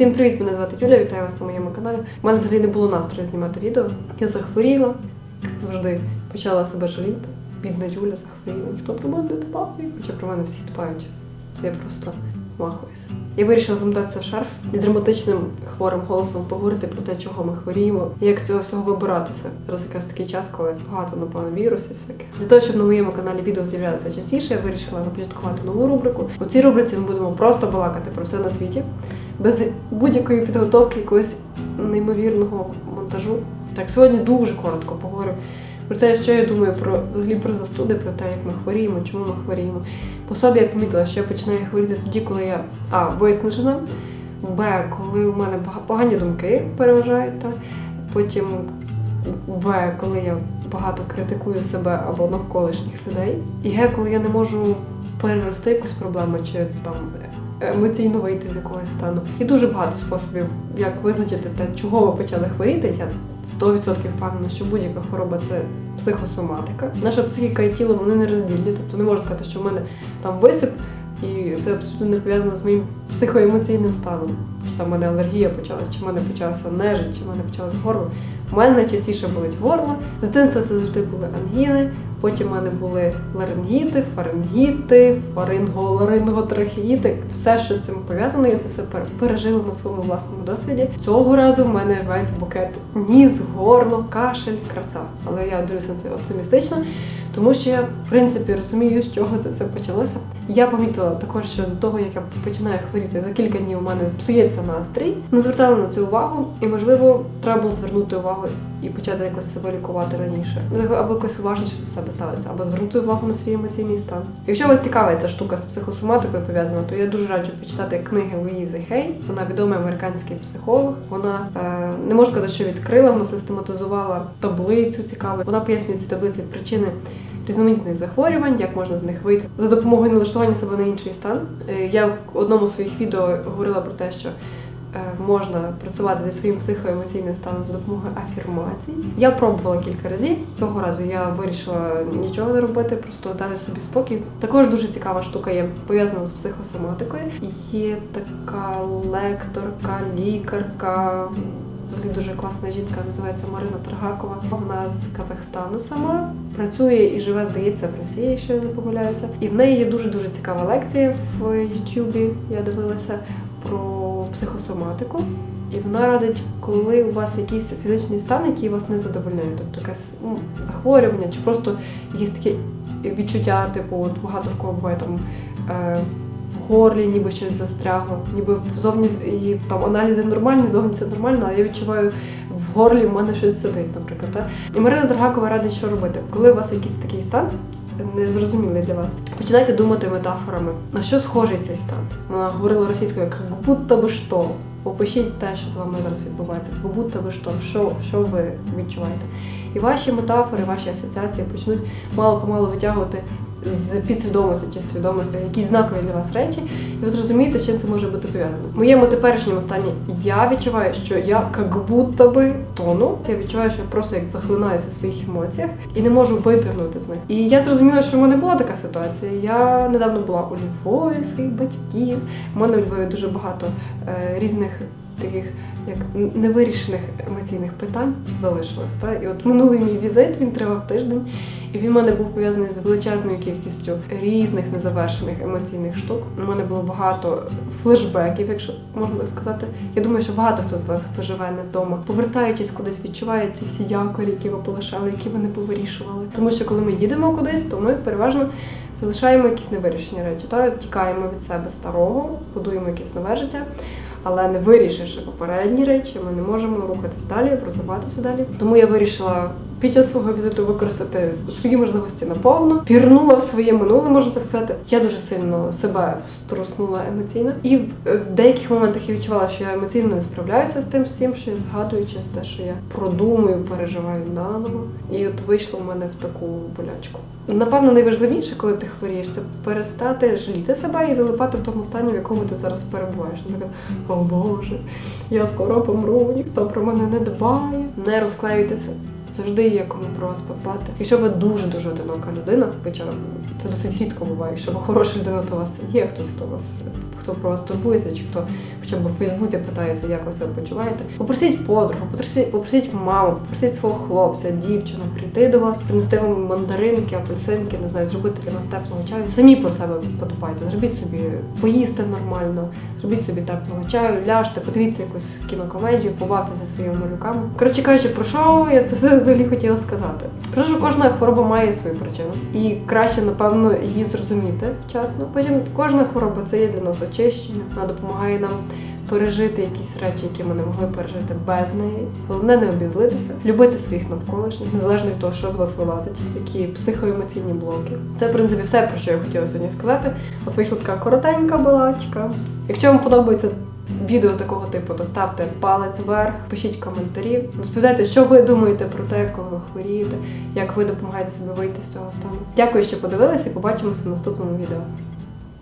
Всім привіт! Мене звати Юля, вітаю вас на моєму каналі. У мене взагалі не було настрою знімати відео. Я захворіла, як завжди почала себе жаліти. Бідна Юля захворіла. Ніхто про мене не дбає, хоча про мене всі дбають. Це я просто махуюся. Я вирішила замотатися в шарф і драматичним хворим голосом поговорити про те, чого ми хворіємо, і як з цього всього вибиратися. Зараз якраз такий час, коли багато напевно вірусів всяких. Для того, щоб на моєму каналі відео з'являлися частіше, я вирішила започаткувати нову рубрику. У цій рубриці ми будемо просто балакати про все на світі, без будь-якої підготовки, якогось неймовірного монтажу. Так, сьогодні дуже коротко поговорю про те, що я думаю про взагалі про застуди, про те, як ми хворіємо, чому ми хворіємо. По собі я помітила, що я починаю хворіти тоді, коли я а виснажена, б, коли у мене погані думки переважають, та потім в, коли я багато критикую себе або навколишніх людей, і г, коли я не можу перерости якусь проблему чи там емоційно вийти з якогось стану. Є дуже багато способів, як визначити те, чого ви почали хворіти. Я 100% впевнена, що будь-яка хвороба це психосоматика. Наша психіка і тіло вони не роздільні, тобто не можу сказати, що в мене там висип, і це абсолютно не пов'язано з моїм психоемоційним станом. Чи там мене алергія почалась, чи в мене почався нежить, чи в мене почалось горло. У мене найчастіше болить горло. З дитинства це завжди були ангіни, потім в мене були ларингіти, фарингіти, фаринго-ларинготрахеїти. Все, що з цим пов'язано, я це все пережила на своєму власному досвіді. Цього разу в мене весь букет ніс, горло, кашель, краса. Але я дивлюся на це оптимістично, тому що я в принципі розумію, з чого це все почалося. Я помітила також, що до того, як я починаю хворіти, за кілька днів у мене псується настрій. Не звертала на це увагу, і можливо, треба було звернути увагу і почати якось себе лікувати раніше, або якось уважніше до себе ставитися, або звернути увагу на свій емоційний стан. Якщо вас цікавить ця штука з психосоматикою пов'язана, то я дуже раджу почитати книги Луїзи Хей. Вона відомий американський психолог. Вона е, не можу сказати, що відкрила, вона систематизувала таблицю цікаву. Вона пояснює ці таблиці причини різноманітних захворювань, як можна з них вийти за допомогою налаштування себе на інший стан. Е, Я в одному з своїх відео говорила про те, що можна працювати зі своїм психоемоційним станом за допомогою афірмацій. Я пробувала кілька разів. Цього разу я вирішила нічого не робити, просто дати собі спокій. Також дуже цікава штука є пов'язана з психосоматикою. Є така лекторка, лікарка. Взагалі дуже класна жінка, називається Марина Таргакова. Вона з Казахстану сама працює і живе, здається, в Росії, якщо я не помиляюся. І в неї є дуже дуже цікава лекція в Ютубі. Я дивилася про психосоматику. І вона радить, коли у вас якийсь фізичний стан, який вас не задовольняє, тобто якесь ну, захворювання, чи просто якісь такі відчуття, типу, от багато в кого буває там е, в горлі, ніби щось застрягло, ніби зовні і там аналізи нормальні, зовні це нормально, а я відчуваю в горлі в мене щось сидить, наприклад. Так? І Марина Драгакова радить, що робити, коли у вас якийсь такий стан. Незрозумілий для вас. Починайте думати метафорами. На що схожий цей стан? Вона говорила російською, як будто би що. Опишіть те, що з вами зараз відбувається. Як будто би що, що, що ви відчуваєте. І ваші метафори, ваші асоціації почнуть мало-помалу витягувати з підсвідомості чи свідомості якісь знакові для вас речі, і ви зрозумієте, з чим це може бути пов'язано. Моєму теперішньому стані я відчуваю, що я як будто би тону. Я відчуваю, що я просто як захлинаюся в своїх емоціях і не можу випірнути з них. І я зрозуміла, що в мене була така ситуація. Я недавно була у Львові своїх батьків. У мене у Львові дуже багато е, різних таких як невирішених емоційних питань залишилось. Та? І от минулий мій візит він тривав тиждень, і він в мене був пов'язаний з величезною кількістю різних незавершених емоційних штук. У мене було багато флешбеків, якщо можна сказати. Я думаю, що багато хто з вас, хто живе не вдома, повертаючись кудись, відчуває ці всі якорі, які ви полишали, які ви не повирішували. Тому що коли ми їдемо кудись, то ми переважно залишаємо якісь невирішені речі, та тікаємо від себе старого, будуємо якесь нове життя. Але не вирішивши попередні речі, ми не можемо рухатись далі, розвиватися далі. Тому я вирішила під час свого візиту використати свої можливості наповну, пірнула в своє минуле, можна так сказати. Я дуже сильно себе струснула емоційно, і в в деяких моментах я відчувала, що я емоційно не справляюся з тим всім, що я згадую, чи те, що я продумую, переживаю наново. І от вийшло в мене в таку болячку. Напевно, найважливіше, коли ти хворієш, це перестати жаліти себе і залипати в тому стані, в якому ти зараз перебуваєш. Наприклад, о Боже, я скоро помру, ніхто про мене не дбає. Не розклеюйтеся. Завжди є кому про вас подбати. Якщо ви дуже дуже одинока людина, хоча це досить рідко буває. Якщо ви хороша людина, то у вас є хтось, хто вас хто про вас турбується, чи хто хоча б у Фейсбуці питається, як ви себе почуваєте. Попросіть подругу, попросіть, попросіть маму, попросіть свого хлопця, дівчину прийти до вас, принести вам мандаринки, апельсинки, не знаю, зробити для вас теплого чаю. Самі про себе подбайте, зробіть собі поїсти нормально, зробіть собі теплого чаю, ляжте, подивіться якусь кінокомедію, побавтеся своїми малюками. Коротше кажучи, про що я це все взагалі хотіла сказати? Про що кожна хвороба має свою причину, і краще, напевно, її зрозуміти вчасно. Потім кожна хвороба це є для нас очищення, вона допомагає нам пережити якісь речі, які ми не могли пережити без неї. Головне не обізлитися, любити своїх навколишніх, незалежно від того, що з вас вилазить, які психоемоційні блоки. Це, в принципі, все, про що я хотіла сьогодні сказати. Ось вийшла така коротенька балачка. Якщо вам подобається відео такого типу, то ставте палець вверх, пишіть коментарі, розповідайте, що ви думаєте про те, коли ви хворієте, як ви допомагаєте собі вийти з цього стану. Дякую, що подивилися і побачимося в наступному відео.